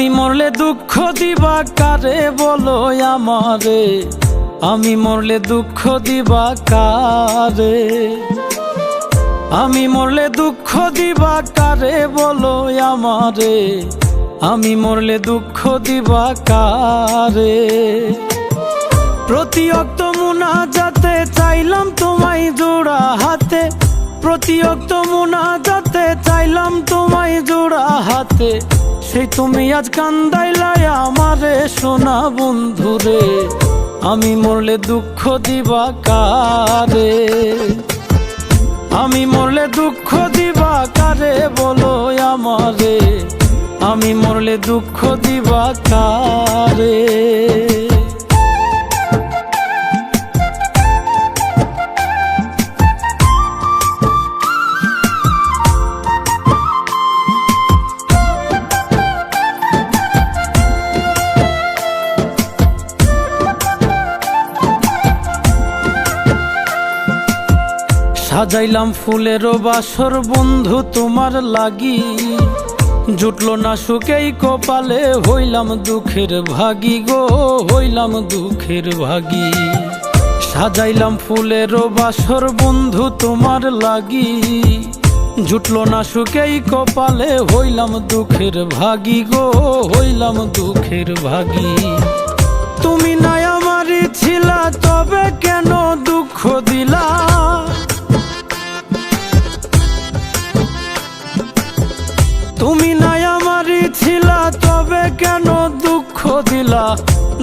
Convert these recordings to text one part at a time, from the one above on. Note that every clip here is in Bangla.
আমি মরলে দুঃখ দিবা কারে? বলো আমারে। আমি মরলে দুঃখ দিবা কারে? আমি মরলে দুঃখ দিবা কারে? বলো আমারে। আমি মরলে দুঃখ দিবা কারে? প্রতি অক্ত মুনা যাতে চাইলাম তোমায় জোড়া হাতে। প্রতি অক্ত মুনা যাতে চাইলাম তোমায় জোড়া হাতে। সেই তুমি আজ কান্দাইলাই আমারে সোনা বন্ধুরে। আমি মরলে দুঃখ দিবা কারে? আমি মরলে দুঃখ দিবা কারে বলো আমারে? আমি মরলে দুঃখ দিবা কারে? সাজাইলাম ফুলেরও বাসর বন্ধু তোমার লাগি। জুটলো না সুখেই কপালে, হইলাম দুঃখের ভাগি গো, হইলাম দুঃখের ভাগি। সাজাইলাম ফুলেরও বাসর বন্ধু তোমার লাগি। জুটলো না সুখেই কপালে, হইলাম দুঃখের ভাগি গো, হইলাম দুঃখের ভাগি। তুমি নাই আমারই ছিলা, তবে কেন দুঃখ দিলা? দিলা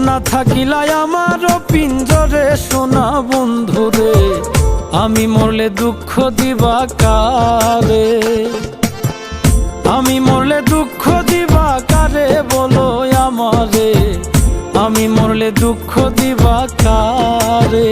না থাকিলাই আমার পিঞ্জরে। সোনা বন্ধুরে, আমি মরলে দুঃখ দিবা কারে? আমি মরলে দুঃখ দিবা কারে বলো আমারে? আমি মরলে দুঃখ দিবা কারে?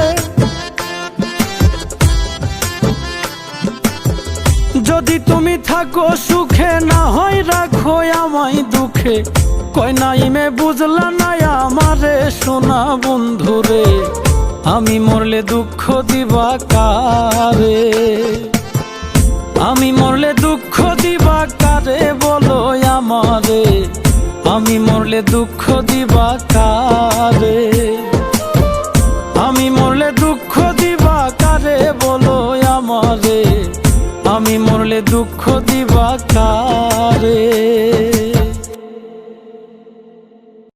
যদি তুমি থাকো সুখে, না হয় রাখো আমায় দুঃখে। কয় নাই মে, বুঝলা না আমারে সোনা বন্ধুরে, আমি মরলে দুঃখ দিবা কারে? আমি মরলে দুঃখ দিবা কারে বলো আমারে, আমি মরলে দুঃখ দিবা কারে? আমি মরলে দুঃখ দিবা কারে বলো আমারে আমি মরলে দুঃখ দিবা কারে